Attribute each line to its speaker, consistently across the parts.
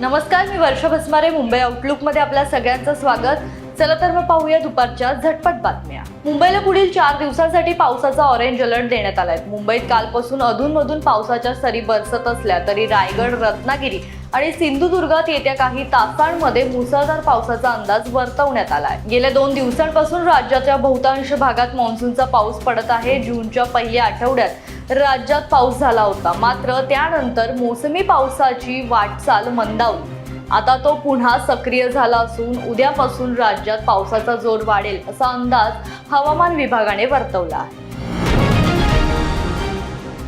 Speaker 1: नमस्कार मी वर्षा भस्मारे मुंबई आउटलुकमध्ये आपल्या सगळ्यांचं स्वागत. चला तर मग पाहूया दुपारच्या झटपट बातम्या. मुंबईला पुढील चार दिवसांसाठी पावसाचा ऑरेंज अलर्ट देण्यात आलाय. मुंबईत कालपासून अधूनमधून पावसाच्या सरी बरसत असल्या तरी रायगड रत्नागिरी आणि सिंधुदुर्गात येत्या काही तासांमध्ये मुसळधार पावसाचा अंदाज वर्तवण्यात आलाय. गेल्या दोन दिवसांपासून राज्याच्या बहुतांश भागात मान्सूनचा पाऊस पडत आहे. जूनच्या पहिल्या आठवड्यात राज्यात पाऊस झाला होता. मात्र त्यानंतर मोसमी पावसाची वाटचाल मंदावली आता तो पुन्हा सक्रिय झाला असून उद्यापासून राज्यात पावसाचा जोर वाढेल असा अंदाज हवामान विभागाने वर्तवला आहे.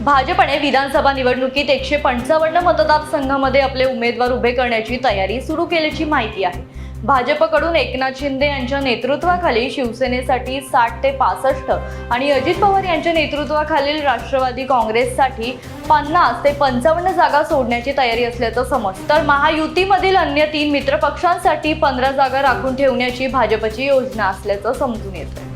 Speaker 1: भाजपने विधानसभा निवडणुकीत एकशे पंचावन्न मतदारसंघामध्ये आपले उमेदवार उभे करण्याची तयारी सुरू केल्याची माहिती आहे. भाजपकडून एकनाथ शिंदे यांच्या नेतृत्वाखाली शिवसेनेसाठी साठ ते पासष्ट आणि अजित पवार यांच्या नेतृत्वाखालील राष्ट्रवादी काँग्रेससाठी पन्नास ते पंचावन्न जागा सोडण्याची तयारी असल्याचं समज. तर महायुतीमधील अन्य तीन मित्रपक्षांसाठी पंधरा जागा राखून ठेवण्याची भाजपची योजना असल्याचं समजून येतं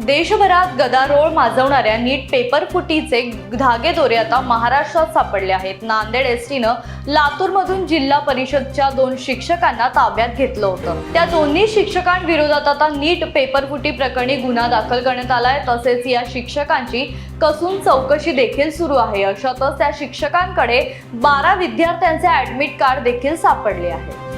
Speaker 1: देशभरात गदारोळ माजवणाऱ्या नीट पेपर फुटीचे धागेदोरे आता महाराष्ट्रात सापडले आहेत. नांदेड एस टीनं लातूरमधून जिल्हा परिषदच्या दोन शिक्षकांना ताब्यात घेतलं होतं. त्या दोन्ही शिक्षकांविरोधात आता नीट पेपर फुटी प्रकरणी गुन्हा दाखल करण्यात आलाय तसेच या शिक्षकांची कसून चौकशी देखील सुरू आहे. अशातच त्या शिक्षकांकडे बारा विद्यार्थ्यांचे ऍडमिट कार्ड देखील सापडले आहे.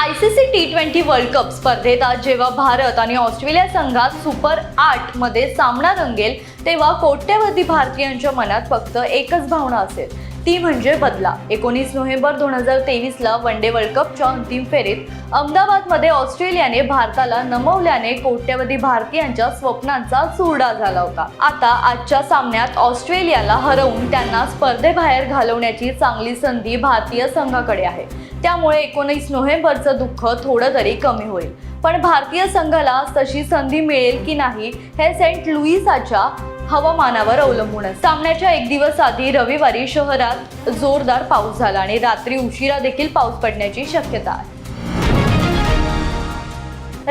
Speaker 1: I C C T twenty world cup स्पर्धेत आज जेव्हा भारत आणि ऑस्ट्रेलिया संघात सुपर आठमध्ये सामना रंगेल तेव्हा कोट्यवधी भारतीयांच्या मनात फक्त एकच भावना असेल. ती म्हणजे बदला. एकोणीस नोव्हेंबर दोन हजार तेवीसला वन डे वर्ल्ड कपच्या अंतिम फेरीत अहमदाबादमध्ये ऑस्ट्रेलियाने भारताला नमवल्याने कोट्यवधी भारतीयांच्या स्वप्नांचा चुरडा झाला होता. आता आजच्या सामन्यात ऑस्ट्रेलियाला हरवून त्यांना स्पर्धेबाहेर घालवण्याची चांगली संधी भारतीय संघाकडे आहे. त्यामुळे एकोणीस नोव्हेंबरचं दुःख थोडं तरी कमी होईल. पण भारतीय संघाला तशी संधी मिळेल की नाही हे सेंट लुईसाच्या हवामानावर अवलंबून आहे. सामन्याच्या एक दिवस आधी रविवारी शहरात जोरदार पाऊस झाला आणि रात्री उशिरा देखील पाऊस पडण्याची शक्यता आहे.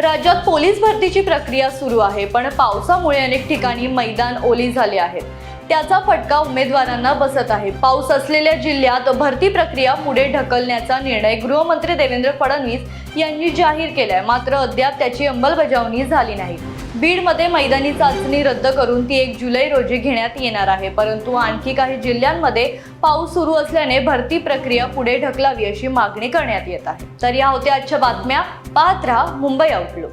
Speaker 1: राज्यात पोलीस भरतीची प्रक्रिया सुरू आहे पण पावसामुळे अनेक ठिकाणी मैदान ओली झाले आहेत. त्याचा फटका उमेदवारांना बसत आहे. पाऊस असलेल्या जिल्ह्यात भरती प्रक्रिया पुढे ढकलण्याचा निर्णय गृहमंत्री देवेंद्र फडणवीस यांनी जाहीर केलाय. मात्र अद्याप त्याची अंमलबजावणी झाली नाही. बीडमध्ये मैदानी चाचणी रद्द करून ती एक जुलै रोजी घेण्यात येणार आहे. परंतु आणखी काही जिल्ह्यांमध्ये पाऊस सुरू असल्याने भरती प्रक्रिया पुढे ढकलावी अशी मागणी करण्यात येत आहे. तर या होत्या आजच्या बातम्या. पाहत राहा मुंबई आउटलुक